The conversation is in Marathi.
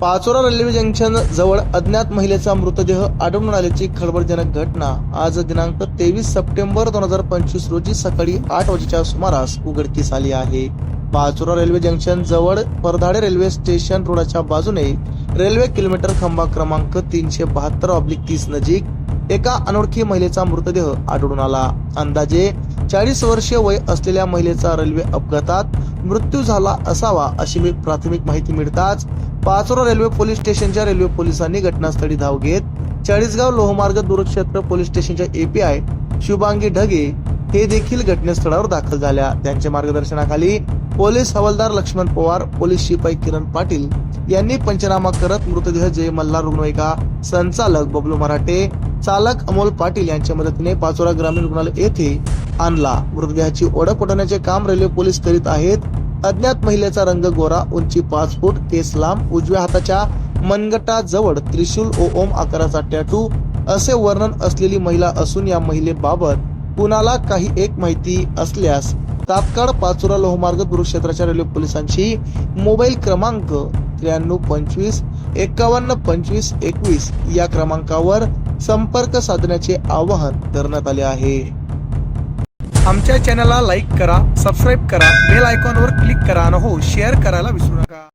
पाचोरा रेल्वे जंक्शन जवळ अज्ञात महिलेचा मृतदेह आढळून आल्याची खळबळजनक घटना आज दिनांक तेवीस सप्टेंबर दोन हजार पंचवीस रोजी सकाळी आठ वाजेच्या सुमारास उघडकीस आली आहे. पाचोरा रेल्वे जंक्शन जवळ परधाडे रेल्वे स्टेशन रोडाच्या बाजूने रेल्वे किलोमीटर खंबा क्रमांक तीनशे बहात्तर ऑब्लिक तीस नजीक एका अनोळखी महिलेचा मृतदेह आढळून आला. अंदाजे चाळीस वर्षीय वय असलेल्या महिलेचा रेल्वे अपघातात मृत्यू झाला असावा अशी मी प्राथमिक माहिती मिळताच पाचोरा रेल्वे पोलीस स्टेशनच्या रेल्वे पोलिसांनी घटनास्थळी धाव घेत चाळीसगाव लोहमार्ग दूरक्षेत्र पोलीस स्टेशनच्या एपीआय शुभांगी ढगे हे देखील घटनास्थळावर दाखल झाल्या. त्यांच्या मार्गदर्शनाखाली पोलीस हवालदार लक्ष्मण पवार पोलीस शिपाई किरण पाटील यांनी पंचनामा करत मृतदेह जय मल्हार रुग्णवाहिका संचालक बबलू मराठे चालक अमोल पाटील यांच्या मदतीने पाचोरा ग्रामीण रुग्णालय येथे आणला. मृतदेहाची ओळख पटवण्याचे काम रेल्वे पोलीस करीत आहेत. अज्ञात महिलेचा रंग गोरा उंची पाच फूट केस लांब उजव्या हाताच्या मनगटाजवळ त्रिशूल ओ ओम आकाराचा टॅटू असे वर्णन असलेली महिला असून या महिलेबाबत कुणाला काही एक माहिती असल्यास तात्काळ पाचोरा लोहमार्ग दूरक्षेत्राच्या रेल्वे पोलिसांशी मोबाईल क्रमांक त्र्याण्णव पंचवीस एकावन्न पंचवीस एकवीस या क्रमांकावर संपर्क साधण्याचे आवाहन करण्यात आले आहे. आमच्या चॅनलला लाईक करा सबस्क्राईब करा बेल आयकॉनवर क्लिक करा आणि हो शेअर करायला विसरू नका.